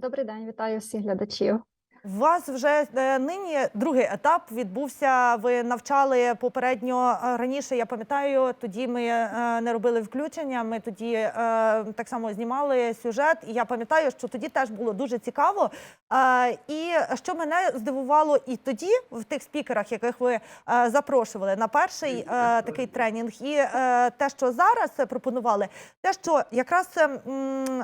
Добрий день, вітаю всіх глядачів. У вас вже е, нині другий етап відбувся. Ви навчали попередньо е, раніше. Я пам'ятаю, тоді ми е, не робили включення. Ми тоді так само знімали сюжет. І я пам'ятаю, що тоді теж було дуже цікаво. І що мене здивувало і тоді, в тих спікерах, яких ви запрошували на перший такий тренінг, і те, що зараз пропонували, те, що якраз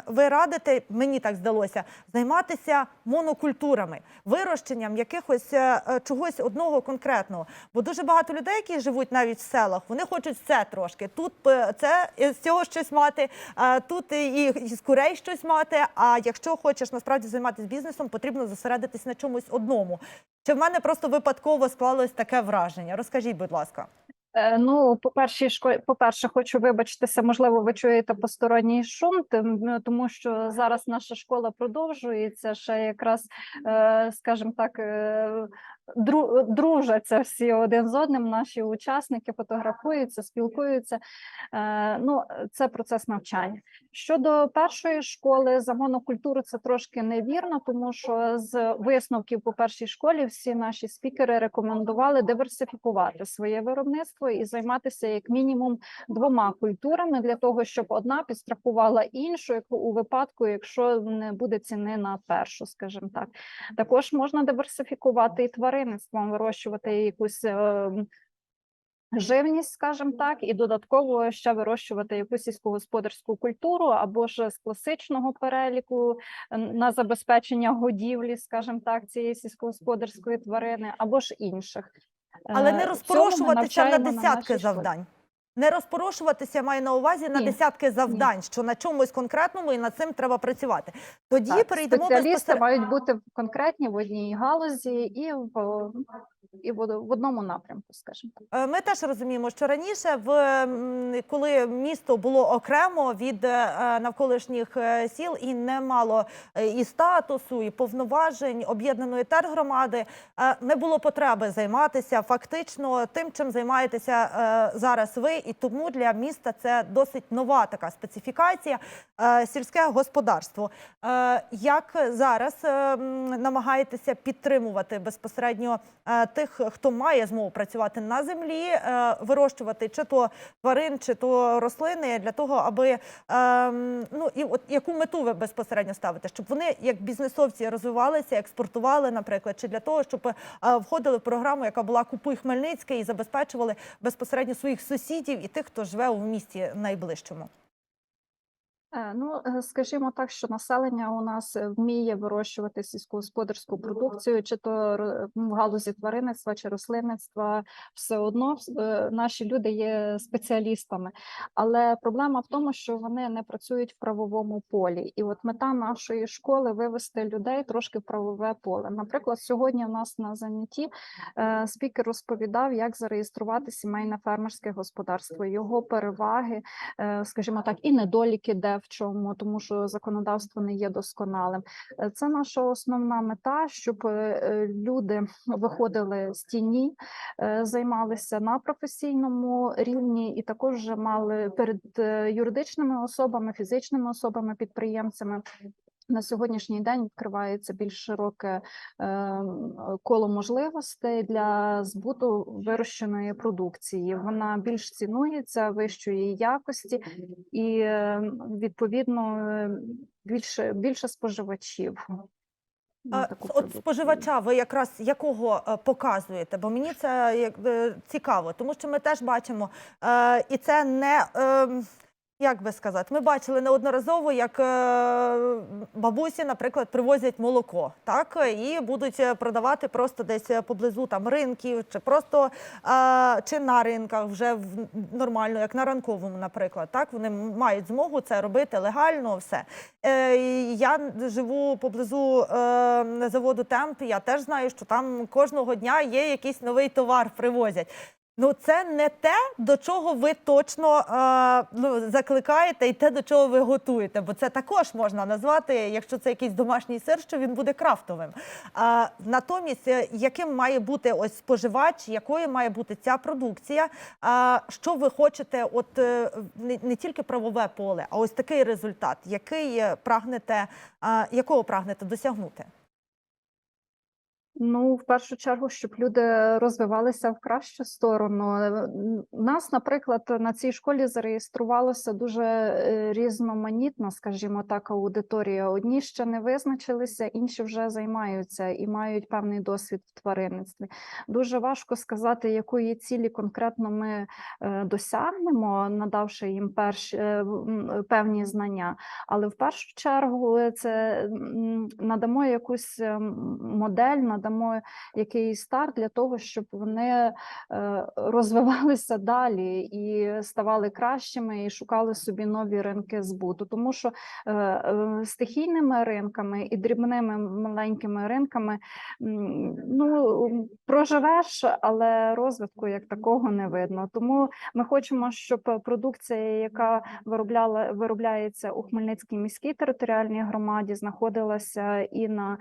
ви радите, мені так здалося, займатися монокультурами, вирощенням якихось е, е, чогось одного конкретного. Бо дуже багато людей, які живуть навіть в селах, вони хочуть все трошки. Тут е, це з цього щось мати, тут і з курей щось мати. А якщо хочеш насправді займатися бізнесом, потрібно зосередитись на чомусь одному. Чи в мене просто випадково склалось таке враження? Розкажіть, будь ласка. Е, Ну, по першій школі, по-перше, хочу вибачитися, можливо, ви чуєте посторонній шум, ну, тому що зараз наша школа продовжується ще якраз, е, скажімо так, е, дружаться всі один з одним. Наші учасники фотографуються, спілкуються. Е, Ну, це процес навчання. Щодо першої школи за монокультуру, це трошки невірно, тому що з висновків по першій школі всі наші спікери рекомендували диверсифікувати своє виробництво і займатися як мінімум двома культурами для того, щоб одна підстрахувала іншу, у випадку, якщо не буде ціни на першу, скажімо так. Також можна диверсифікувати і тваринництвом, вирощувати якусь. е, Живність, скажімо так, і додатково ще вирощувати якусь сільськогосподарську культуру або ж з класичного переліку е, на забезпечення годівлі, скажімо так, цієї сільськогосподарської тварини, або ж інших. Але Е, не цьому розпорошуватися на десятки завдань. Не розпорошуватися маю на увазі на Ні. десятки завдань, що на чомусь конкретному і над цим треба працювати. Тоді Так, перейдемо спеціалісти безпосередньо. мають бути конкретні в одній галузі і в, і в, одному напрямку, скажімо так. Е, Ми теж розуміємо, що раніше, в коли місто було окремо від е, навколишніх е, сіл і не мало і статусу, і повноважень об'єднаної тергромади, не було потреби займатися фактично тим, чим займаєтеся зараз ви. І тому для міста це досить нова така специфікація сільське господарство. Як зараз е, намагаєтеся підтримувати безпосередньо е, тих, хто має змогу працювати на землі, е, вирощувати чи то тварин, чи то рослини для того, аби ем, ну і от яку мету ви безпосередньо ставите, щоб вони як бізнесовці розвивалися, експортували, наприклад, чи для того, щоб е, входили в програму, яка була Купуй Хмельницьке і забезпечували безпосередньо своїх сусідів і тих, хто живе у місті найближчому. Е, Ну, е, скажімо так, що населення у нас е, вміє вирощувати сільськогосподарську продукцію, чи то в галузі тваринництва чи рослинництва, все одно наші люди є спеціалістами. Але проблема в тому, що вони не працюють в правовому полі. І от мета нашої школи вивести людей трошки в правове поле. Наприклад, сьогодні у нас на занятті спікер розповідав, як зареєструвати сімейне фермерське господарство, його переваги, скажімо так, і недоліки, де чому, тому що законодавство не є досконалим. Е, Це наша основна мета, щоб е, е, люди виходили з тіні, займалися на професійному рівні, і також мали перед юридичними особами, фізичними особами, підприємцями. На сьогоднішній день відкривається більш широке е, коло можливостей для збуту вирощеної продукції. Вона більш цінується вищої якості і е, відповідно е, більше більше споживачів. А, От споживача ви якраз якого е, показуєте? Бо мені це е, цікаво, тому що ми теж бачимо, е, і це не. Як би сказати, ми бачили неодноразово, як е, бабусі, наприклад, привозять молоко, так і будуть е, продавати просто десь е, поблизу там ринків, чи просто чи на ринках вже нормально, як на ранковому, наприклад. Так вони мають змогу це робити легально, все. Я живу поблизу заводу Темп. Я теж знаю, що там кожного дня є якийсь новий товар, привозять. Ну, це не те, до чого ви точно е, ну, закликаєте, і те, до чого ви готуєте. Бо це також можна назвати, якщо це якийсь домашній сир, що він буде крафтовим. А, натомість, е, яким має бути ось споживач, якою має бути ця продукція? А, що ви хочете, от е, не, не тільки правове поле, а ось такий результат, який е, прагнете, а, якого прагнете досягнути? Ну, в першу чергу, щоб люди розвивалися в кращу сторону. Нас, наприклад, на цій школі зареєструвалося дуже е, різноманітна, скажімо так, аудиторія. Одні ще не визначилися, інші вже займаються і мають певний досвід в тваринництві. Дуже важко сказати, якої цілі конкретно ми е, досягнемо, надавши їм перші е, певні знання. Але в першу чергу це надамо якусь е, м, модель, надамо якийсь старт для того, щоб вони е, розвивалися далі і ставали кращими, і шукали собі нові ринки збуту. Тому що е, е, стихійними ринками і дрібними маленькими ринками ну проживеш, але розвитку як такого не видно. Тому ми хочемо, щоб продукція, яка виробляла виробляється у Хмельницькій міській територіальній громаді, знаходилася і на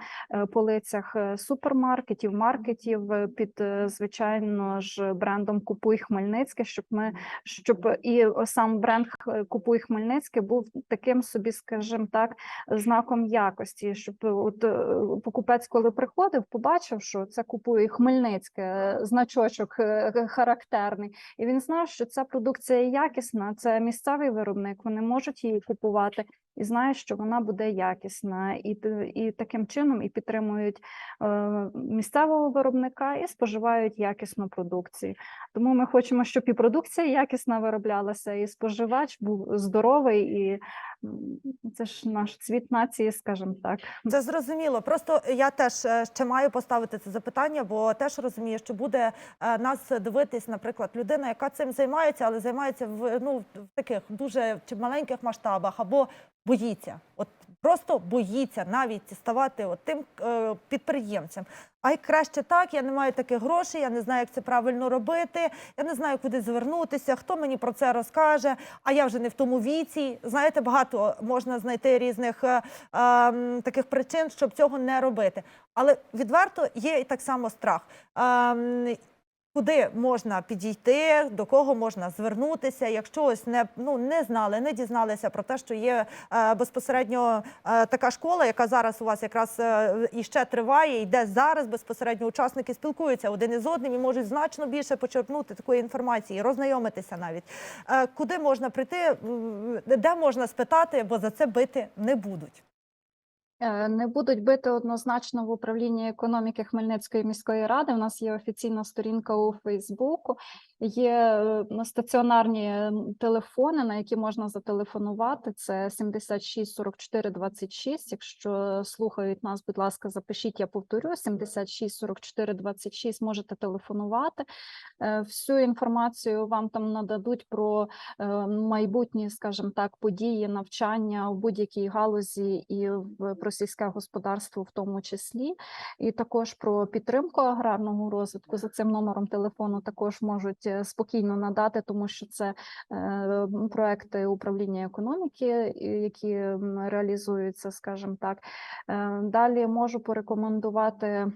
полицях е, супермаркетів, маркетів е, під е, звичайно ж брендом Купуй Хмельницьке, щоб ми щоб і сам бренд Купуй Хмельницьке був таким собі, скажімо так, знаком якості, щоб от е, покупець, коли приходив, побачив, що це купує Хмельницьке, е, значочок е, характерний, і він знав, що ця продукція якісна, це місцевий виробник, вони можуть її купувати. І знають, що вона буде якісна, і і таким чином і підтримують е, місцевого виробника і споживають якісну продукцію. Тому ми хочемо, щоб і продукція якісна вироблялася, і споживач був здоровий, і це ж наш цвіт нації, скажімо так. Це зрозуміло. Просто я теж е, ще маю поставити це запитання, бо теж розумію, що буде е, нас дивитись, наприклад, людина, яка цим займається, але займається в ну в таких дуже чи маленьких масштабах, або боїться, от просто боїться навіть ставати от тим е, підприємцем. Й краще так, я не маю таких грошей, я не знаю, як це правильно робити, я не знаю, куди звернутися, хто мені про це розкаже, а я вже не в тому віці. Знаєте, багато можна знайти різних е, ем, таких причин, щоб цього не робити. Але відверто є і так само страх. Ем, Куди можна підійти, до кого можна звернутися, якщо ось не ну не знали, не дізналися про те, що є е, безпосередньо е, така школа, яка зараз у вас якраз е, іще триває, і де зараз безпосередньо учасники спілкуються один із одним і можуть значно більше почерпнути такої інформації, роззнайомитися навіть. Е, куди можна прийти, де можна спитати, бо за це бити не будуть. Е, Не будуть бити однозначно в управлінні економіки Хмельницької міської ради. У нас є офіційна сторінка у Фейсбуку, є е, стаціонарні телефони, на які можна зателефонувати. Це 76 44 26. Якщо слухають нас, будь ласка, запишіть, я повторю. 76 44 26 можете телефонувати. Е, Всю інформацію вам там нададуть про е, майбутні, скажімо так, події, навчання у будь-якій галузі і в про сільське господарство в тому числі, і також про підтримку аграрного розвитку. За цим номером телефону також можуть е, спокійно надати, тому що це е, проекти управління економіки, які реалізуються, скажімо так. Е, Далі можу порекомендувати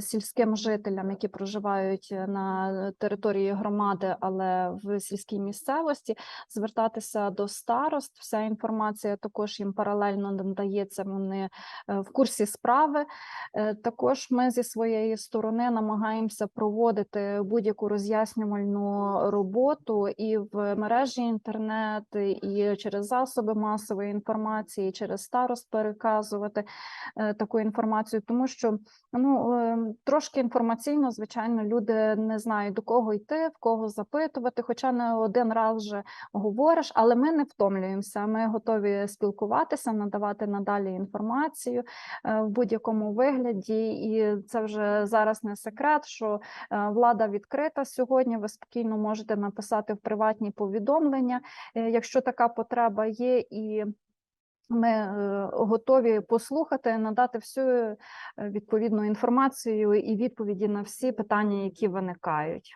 сільським жителям, які проживають е, на території громади, але в сільській місцевості, звертатися до старост. Вся інформація також їм паралельно надається. Вони е, в курсі справи. Е, Також ми зі своєї сторони намагаємося проводити будь-яку роз'яснювальну роботу і в мережі інтернет, і через засоби масової інформації, і через старост переказувати е, таку інформацію, тому що ну е, трошки інформаційно, звичайно, люди не знають до кого йти, в кого запитувати. Хоча не один раз вже говориш, але ми не втомлюємося. Ми готові спілкуватися, надавати надалі інформацію е, в будь-якому вигляді. І це вже зараз не секрет, що е, влада відкрита сьогодні. Ви спокійно можете написати в приватні повідомлення, е, якщо така потреба є, і Ми е, готові послухати, надати всю е, відповідну інформацію і відповіді на всі питання, які виникають.